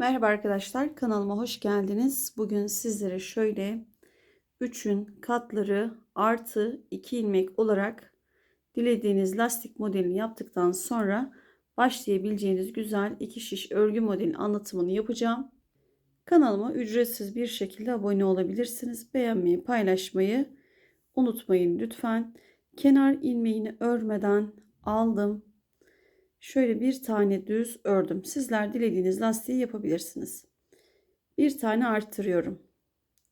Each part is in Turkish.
Merhaba arkadaşlar kanalıma hoş geldiniz. Bugün sizlere şöyle 3'ün katları artı 2 ilmek olarak dilediğiniz lastik modelini yaptıktan sonra başlayabileceğiniz güzel iki şiş örgü modelinin anlatımını yapacağım. Kanalıma ücretsiz bir şekilde abone olabilirsiniz. Beğenmeyi, paylaşmayı unutmayın lütfen. Kenar ilmeğini örmeden aldım. Şöyle bir tane düz ördüm. Sizler dilediğiniz lastiği yapabilirsiniz. Bir tane arttırıyorum.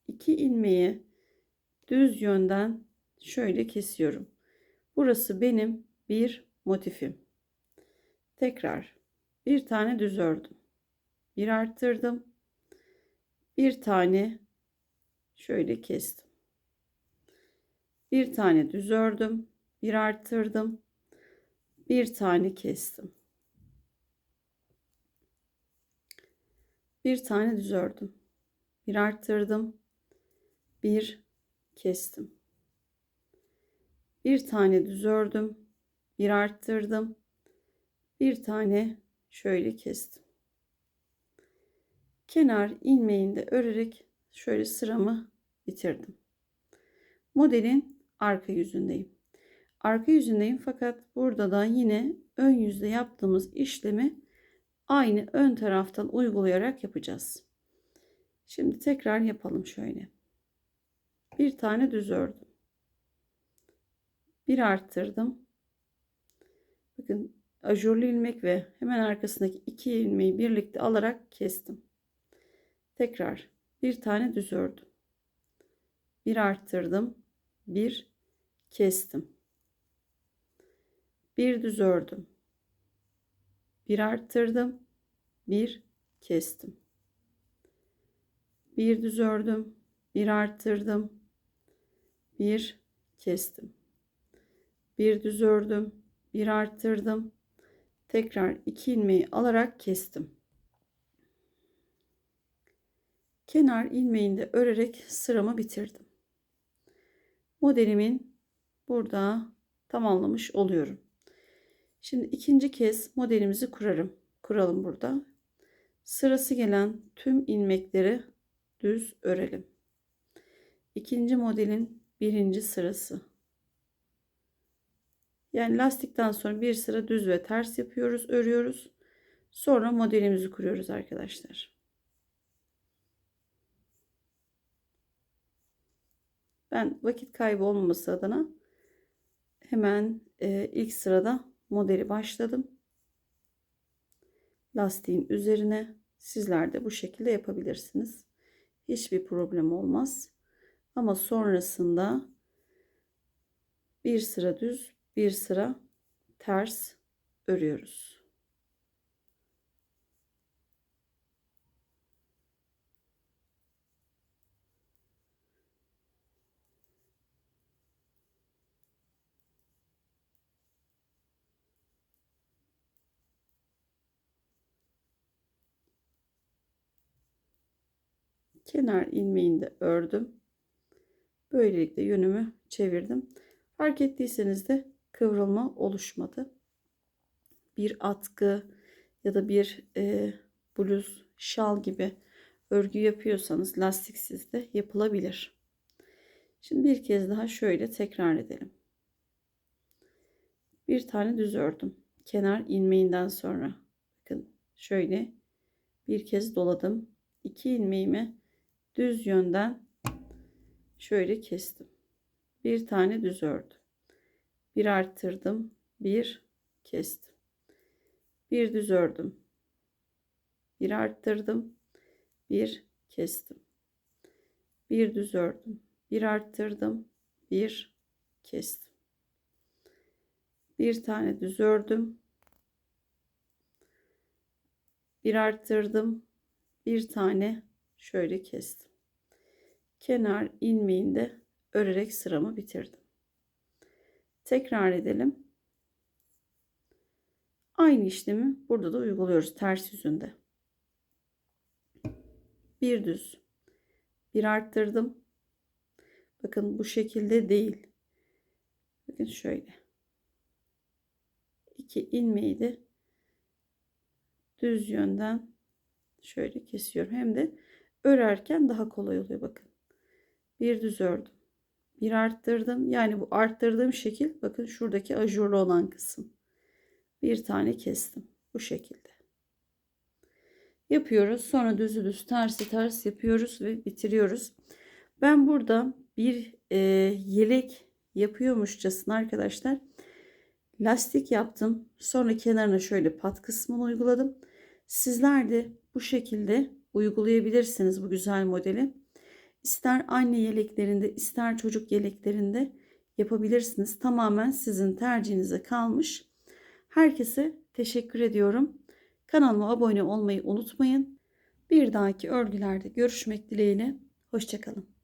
İki ilmeği düz yönden şöyle kesiyorum. Burası benim bir motifim. Tekrar bir tane düz ördüm. Bir arttırdım. Bir tane şöyle kestim. Bir tane düz ördüm. Bir arttırdım bir tane kestim. Bir tane düz ördüm. Bir arttırdım. Bir kestim. Bir tane düz ördüm. Bir arttırdım. Bir tane şöyle kestim. Kenar ilmeğinde örerek şöyle sıramı bitirdim. Modelin arka yüzündeyim arka yüzündeyim fakat burada da yine ön yüzde yaptığımız işlemi aynı ön taraftan uygulayarak yapacağız. Şimdi tekrar yapalım şöyle. Bir tane düz ördüm. Bir arttırdım. Bakın ajurlu ilmek ve hemen arkasındaki iki ilmeği birlikte alarak kestim. Tekrar bir tane düz ördüm. Bir arttırdım. Bir kestim bir düz ördüm. Bir arttırdım. Bir kestim. Bir düz ördüm. Bir arttırdım. Bir kestim. Bir düz ördüm. Bir arttırdım. Tekrar iki ilmeği alarak kestim. Kenar ilmeğinde örerek sıramı bitirdim. Modelimin burada tamamlamış oluyorum. Şimdi ikinci kez modelimizi kurarım. Kuralım burada. Sırası gelen tüm ilmekleri düz örelim. İkinci modelin birinci sırası. Yani lastikten sonra bir sıra düz ve ters yapıyoruz, örüyoruz. Sonra modelimizi kuruyoruz arkadaşlar. Ben vakit kaybı olmaması adına hemen e, ilk sırada modeli başladım. Lastiğin üzerine sizler de bu şekilde yapabilirsiniz. Hiçbir problem olmaz. Ama sonrasında bir sıra düz, bir sıra ters örüyoruz. Kenar ilmeğinde ördüm. Böylelikle yönümü çevirdim. Fark ettiyseniz de kıvrılma oluşmadı. Bir atkı ya da bir e, bluz, şal gibi örgü yapıyorsanız lastiksiz de yapılabilir. Şimdi bir kez daha şöyle tekrar edelim. Bir tane düz ördüm. Kenar ilmeğinden sonra bakın şöyle bir kez doladım. İki ilmeğimi düz yönden şöyle kestim. Bir tane düz ördüm. Bir arttırdım. Bir kestim. Bir düz ördüm. Bir arttırdım. Bir kestim. Bir düz ördüm. Bir arttırdım. Bir kestim. Bir tane düz ördüm. Bir arttırdım. Bir tane şöyle kestim. Kenar ilmeğinde örerek sıramı bitirdim. Tekrar edelim. Aynı işlemi burada da uyguluyoruz ters yüzünde. Bir düz, bir arttırdım. Bakın bu şekilde değil. Bakın şöyle. İki ilmeği de düz yönden Şöyle kesiyorum. Hem de örerken daha kolay oluyor bakın. Bir düz ördüm. Bir arttırdım. Yani bu arttırdığım şekil bakın şuradaki ajurlu olan kısım. Bir tane kestim. Bu şekilde. Yapıyoruz. Sonra düzü düz tersi ters yapıyoruz ve bitiriyoruz. Ben burada bir e, yelek yapıyormuşçasına arkadaşlar lastik yaptım. Sonra kenarına şöyle pat kısmını uyguladım. Sizler de bu şekilde uygulayabilirsiniz bu güzel modeli. İster anne yeleklerinde ister çocuk yeleklerinde yapabilirsiniz. Tamamen sizin tercihinize kalmış. Herkese teşekkür ediyorum. Kanalıma abone olmayı unutmayın. Bir dahaki örgülerde görüşmek dileğiyle. Hoşçakalın.